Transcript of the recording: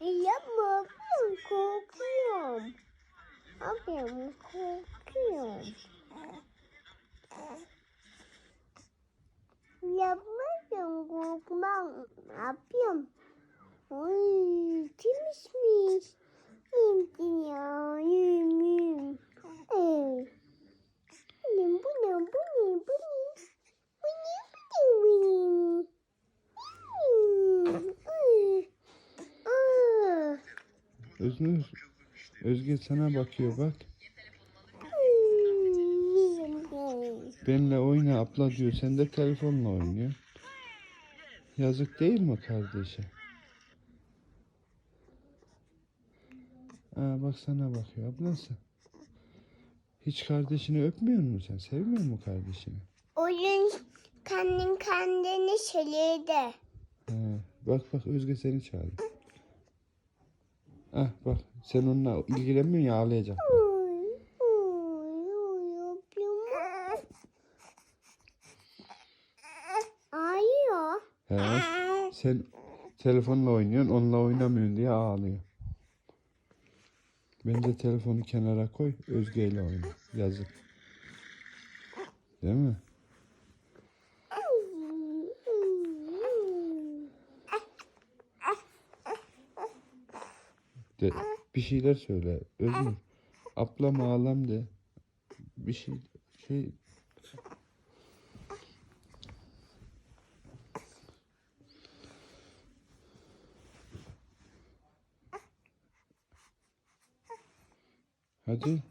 Yapma ben korkuyorum. Abi korkuyorum. Yapmayacağım korkmam. Ne yapayım? Oy kimmişmiş? Yemdi ya yemim. Ee, ne bu ne bu ne bu ne? Bu ne bu ne bu ne? Hmm, ay, aa, Özgür, Özge sana bakıyor bak. Benle oyna abla diyor. Sen de telefonla oynuyor. Yazık değil mi kardeşe? Aa bak sana bakıyor ablası. Hiç kardeşini öpmüyor musun sen? Sevmiyor musun kardeşini? Oyun kendin kendini söyledi. He, bak bak Özge seni çağırıyor. Ah bak sen onunla ilgilenmiyorsun ya ağlayacak. Yapıyorum. Ağlıyor. He, sen telefonla oynuyorsun onunla oynamıyorsun diye ağlıyor. Bence telefonu kenara koy Özge ile oyna. Yazık. Değil mi? De, bir şeyler söyle. Özgür. Ablam ağlam de. Bir şey şey Hadi.